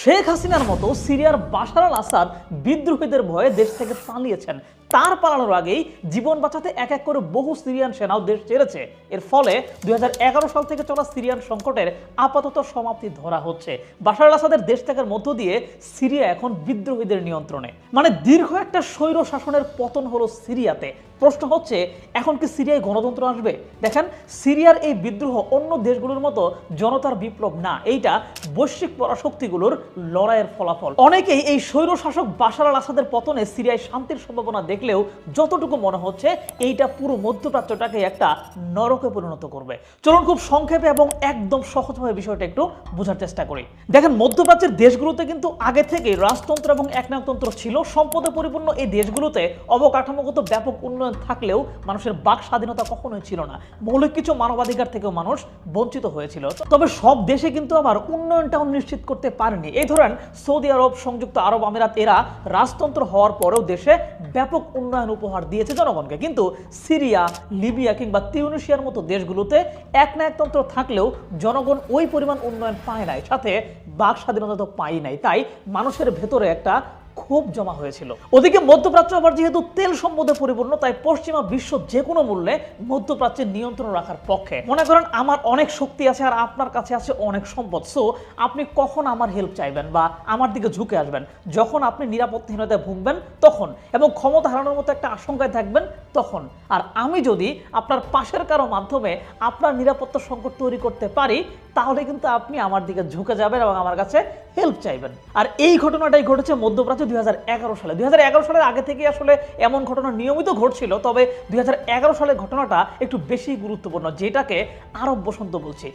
শেখ হাসিনার মতো সিরিয়ার বাশার আল আসাদ বিদ্রোহীদের ভয়ে দেশ থেকে পালিয়েছেন। তার পালানোর আগেই জীবন বাঁচাতে এক এক করে বহু সিরিয়ান সেনাও দেশ ছেড়েছে। এর ফলে দুই সাল থেকে চলা সিরিয়ান সংকটের আপাতত সমাপ্তি ধরা হচ্ছে। আল আসাদের দেশ ত্যাগের মধ্য দিয়ে সিরিয়া এখন বিদ্রোহীদের নিয়ন্ত্রণে। মানে দীর্ঘ একটা স্বৈর শাসনের পতন হলো সিরিয়াতে। প্রশ্ন হচ্ছে, এখন কি সিরিয়ায় গণতন্ত্র আসবে? দেখেন, সিরিয়ার এই বিদ্রোহ অন্য দেশগুলোর মতো জনতার বিপ্লব না। এইটা বৈশ্বিক পরাশক্তিগুলোর লড়াইয়ের ফলাফল। অনেকেই এই স্বৈর শাসক বাশার আল আসাদের পতনে সিরিয়ায় শান্তির সম্ভাবনা দেখলেও যতটুকু মনে হচ্ছে, এইটা পুরো মধ্যপ্রাচ্যটাকে একটা নরকে পরিণত করবে। চলুন খুব সংক্ষেপে এবং একদম সহজভাবে বিষয়টা একটু বোঝার চেষ্টা করি। দেখেন, মধ্যপ্রাচ্যের দেশগুলোতে কিন্তু আগে থেকেই রাজতন্ত্র এবং একনায়কতন্ত্র ছিল। সম্পদে পরিপূর্ণ এই দেশগুলোতে অবকাঠামোগত ব্যাপক উন্নয়ন থাকলেও মানুষের বাক স্বাধীনতা কখনোই ছিল না। মৌলিক কিছু মানবাধিকার থেকেও মানুষ বঞ্চিত হয়েছিল। তবে সব দেশে কিন্তু আবার উন্নয়নটাও নিশ্চিত করতে পারেনি। এই ধরেন সৌদি আরব, সংযুক্ত আরব আমিরাত, এরা রাজতন্ত্র হওয়ার পরেও দেশে ব্যাপক উন্নয়ন উপহার দিয়েছে জনগণকে। কিন্তু সিরিয়া, লিবিয়া কিংবা তিউনিশিয়ার মতো দেশগুলোতে এক না একতন্ত্র থাকলেও জনগণ ওই পরিমাণ উন্নয়ন পায় নাই। সাথে বাক স্বাধীনতা তো পাই নাই। তাই মানুষের ভেতরে একটা ক্ষোভ জমা হয়েছিল। ওদিকে মধ্যপ্রাচ্য আবার যেহেতু তেল সম্পদে পরিপূর্ণ, তাই পশ্চিমা বিশ্ব যে কোনো মূল্যে মধ্যপ্রাচ্যের নিয়ন্ত্রণ রাখার পক্ষে। মনে করেন, আমার অনেক শক্তি আছে আর আপনার কাছে আছে অনেক সম্পদ। সো আপনি কখন আমার হেল্প চাইবেন বা আমার দিকে ঝুঁকে আসবেন? যখন আপনি নিরাপত্তাহীনতায় ভুগবেন, তখন। এবং ক্ষমতা হারানোর মতো একটা আশঙ্কায় থাকবেন, তখন। আর আমি যদি আপনার পাশের কারও মাধ্যমে আপনার নিরাপত্তা সংকট তৈরি করতে পারি তাহলে কিন্তু আপনি আমার দিকে ঝুঁকে যাবেন এবং আমার কাছে হেল্প চাইবেন। আর এই ঘটনাটাই ঘটেছে মধ্যপ্রাচ্য দুই হাজার এগারো সালে। দু হাজার এগারো সালের আগে থেকে আসলে এমন ঘটনা নিয়মিত ঘটছিল, তবে দুই হাজার এগারো সালের ঘটনাটা একটু বেশি গুরুত্বপূর্ণ, যেটাকে আরব বসন্ত বলছি।